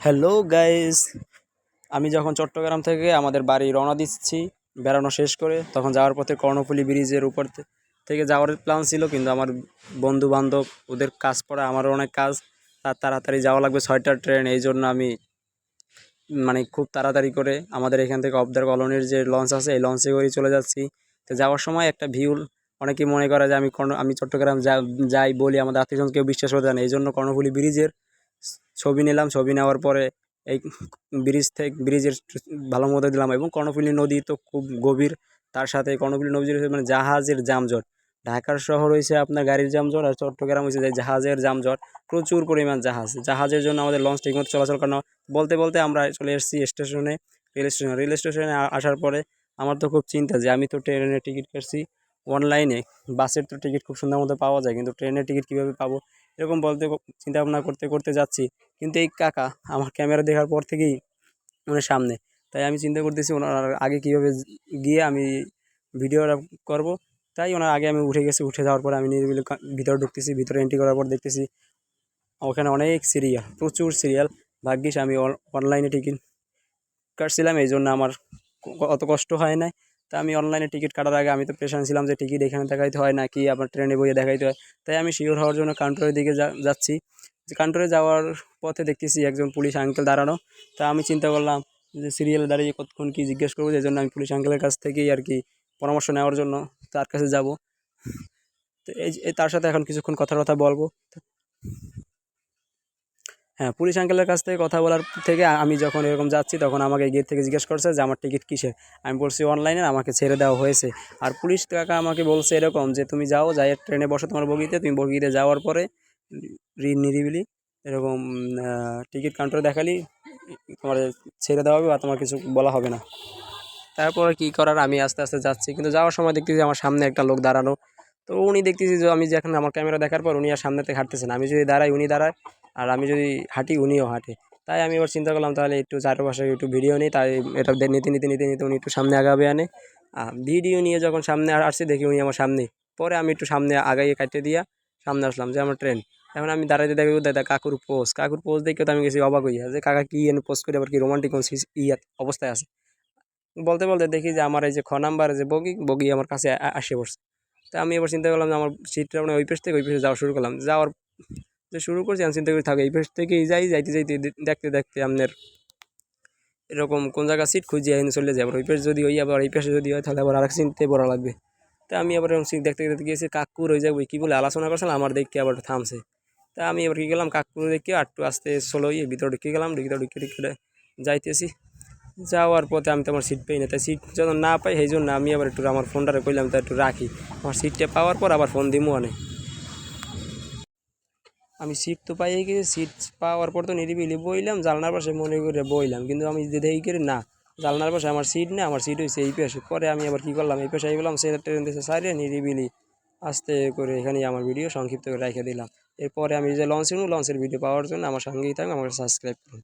Hello guys আমি যখন চট্টগ্রাম থেকে আমাদের বাড়ি রওনা দিচ্ছি, বেড়ানো শেষ করে, তখন যাওয়ার পথে কর্ণফুলী ব্রিজের উপর থেকে যাওয়ার প্ল্যান ছিল, কিন্তু আমার বন্ধু বান্ধব ওদের কাজ পড়া, আমারও অনেক কাজ তার তাড়াতাড়ি যাওয়া লাগবে ছয়টার ট্রেন, এই জন্য আমি মানে খুব তাড়াতাড়ি করে আমাদের এখান থেকে অবদার কলোনির যে লঞ্চ আছে, এই লঞ্চে করেই চলে যাচ্ছি। তো যাওয়ার সময় একটা ভিউ অনেকেই মনে করে যে আমি আমি চট্টগ্রাম যাই বলি, আমাদের আত্মীয়স্বজন কেউ বিশ্বাস চায় না এই জন্য কর্ণফুলী ব্রিজের ছবি নিলাম, ছবি নেওয়ার পরে এই ব্রিজ থেকে, ব্রিজের ভালো মতো দিলাম এবং কর্ণফুলী নদী তো খুব গভীর, তার সাথে কর্ণফুলী নদী মানে জাহাজের জামজট ঢাকার শহর হয়েছে আপনার গাড়ির জামজট আর চট্টগ্রাম হয়েছে যে জাহাজের জামজট প্রচুর পরিমাণ জাহাজ। জাহাজের জন্য আমাদের লঞ্চ ঠিকমতো চলাচল করানো, বলতে বলতে আমরা চলে এসেছি স্টেশনে রেল স্টেশনে রেল স্টেশনে আসার পরে আমার তো খুব চিন্তা যে আমি তো ট্রেনের টিকিট কাটছি। অনলাইনে বাসের তো টিকিট খুব সুন্দর মতো পাওয়া যায়, কিন্তু ট্রেনের টিকিট কীভাবে পাবো? এরকম বলতে চিন্তা ভাবনা করতে করতে যাচ্ছি। কিন্তু এই কাকা আমার ক্যামেরা দেখার পর থেকেই ওনার সামনে। তাই আমি চিন্তা করতেছি ওনার আগে কীভাবে গিয়ে আমি ভিডিওটা করব। তাই ওনার আগে আমি উঠে গেছি। উঠে যাওয়ার পরে আমি নিরিবিলি ভিতরে ঢুকতেছি, ভিতরে এন্ট্রি করার পর দেখতেছি ওখানে অনেক সিরিয়াল প্রচুর সিরিয়াল ভাগ্যিস আমি অনলাইনে টিকিট কাটছিলাম এই জন্য আমার অত কষ্ট হয় নাই। তা আমি অনলাইনে টিকিট কাটার আগে আমি তো পেশেন্ট ছিলাম যে টিকিট এখানে দেখাইতে হয় নাকি, আবার ট্রেনে বইয়ে দেখাইতে হয়। তাই আমি শিওর হওয়ার জন্য কাউন্টারের দিকে যাচ্ছি। যে কাউন্টারে যাওয়ার পথে দেখতেছি একজন পুলিশ আঙ্কেল দাঁড়ানো। তা আমি চিন্তা করলাম যে সিরিয়ালে দাঁড়িয়ে কতক্ষণ কী জিজ্ঞেস করব, যে জন্য আমি পুলিশ আঙ্কেলের কাছ থেকেই আর কি পরামর্শ নেওয়ার জন্য তার কাছে যাব। তো এই তার সাথে এখন কিছুক্ষণ কথা কথা বলব। হ্যাঁ পুলিশ আঙ্কেলের কাছ থেকে কথা বলার থেকে আমি যখন এরকম যাচ্ছি, তখন আমাকে গেট থেকে জিজ্ঞেস করছে যে, আমার টিকিট কিসের? আমি বলছি, অনলাইনে আমাকে ছেড়ে দেওয়া হয়েছে। আর পুলিশ কাকা আমাকে বলছে এরকম যে, তুমি যাও, যাই ট্রেনে বসো তোমার বগিতে। তুমি বগিতে যাওয়ার পরে নিরিবিলি এরকম টিকিট কাউন্টারে দেখালি, তোমার ছেড়ে দেওয়া হবে বা তোমার কিছু বলা হবে না। তারপরে কী করার? আমি আস্তে আস্তে যাচ্ছি। কিন্তু যাওয়ার সময় দেখতেছি আমার সামনে একটা লোক দাঁড়ানো। তো উনি দেখতেছি যে, আমি যখন আমার ক্যামেরা দেখার পর উনি আর সামনে থেকে হাঁটতেছেন আমি যদি দাঁড়াই, উনি দাঁড়ায় আর আমি যদি হাঁটি উনিও হাঁটে। তাই আমি এবার চিন্তা করলাম তাহলে একটু চারপাশে একটু ভিডিও নিই, তাই এটা নিতে নিতে নিতে নিতে উনি একটু সামনে আগাবে আনে। ভিডিও নিয়ে যখন সামনে আর- আসছে দেখি উনি আমার সামনে। পরে আমি একটু সামনে আগাইয়ে কাটিয়ে দিয়া সামনে আসলাম যে আমার ট্রেন এখন আমি দাঁড়াইতে দেখি দাদা, কাকুর পোজ কাকুর পোজ দেখে তো আমি গেছি অবাক হইয়া যে কাকা কী এনে পোস্ট করে, আবার কি রোমান্টিক ইয়া অবস্থায় আছে? বলতে বলতে দেখি যে আমার এই যে খ নাম্বার, যে বগি বগি আমার কাছে আসে পড়ছে তা আমি এবার চিন্তা করলাম যে আমার সিটটা মানে ওই পেশ থেকে ওই পেশে যাওয়া শুরু করলাম। যাওয়ার যে শুরু করছি, আমি চিন্তা করি থাকো, এই পেশ থেকেই যাই, যাইতে যাইতে দেখতে দেখতে আপনার এরকম কোন জায়গা সিট খুঁজে এনে চলে যায় আবার ওই পেশ যদি হয়, আবার এই পেশে যদি হয়, তাহলে আবার আরেক চিনতে বড় লাগবে। তা আমি আবার এরকম সিট দেখতে দেখতে গিয়েছি, কাকুর ওই যাবে কী বলে, আলোচনা করছিলাম আমার দেখে আবার থামছে। তা আমি এবার কী গেলাম, কাকুর দেখে একটু আস্তে চলো ইয়ে ভিতরে ঢুকে গেলাম ভিতরে ঢুকে ঢুকে যাইতেছি। যাওয়ার পথে আমি তো আমার সিট পাই না, তাই সিট যখন না পাই সেই জন্য আমি আবার একটু আমার ফোনটারে কইলাম, তা একটু রাখি। আমার সিটটা পাওয়ার পর আবার ফোন দিমু অনেক। আমি সিট তো পাই গেছি সিট পাওয়ার পর তো নিরিবিলি বইলাম, জানলার পাশে মনে করে বইলাম, কিন্তু আমি দেখি করি না, জানলার পাশে আমার সিট না আমার সিট হয়েছে এই পেশে। পরে আমি আবার কী করলাম, এই পেশে বললাম সে ট্রেন দিয়েছে সাইডে নিরিবিলি আস্তে করে এখানেই আমার ভিডিও সংক্ষিপ্ত করে রেখে দিলাম। এরপরে আমি যে লঞ্চ লঞ্চের ভিডিও পাওয়ার জন্য আমার সঙ্গেই থাকুন আমাকে সাবস্ক্রাইব করুন।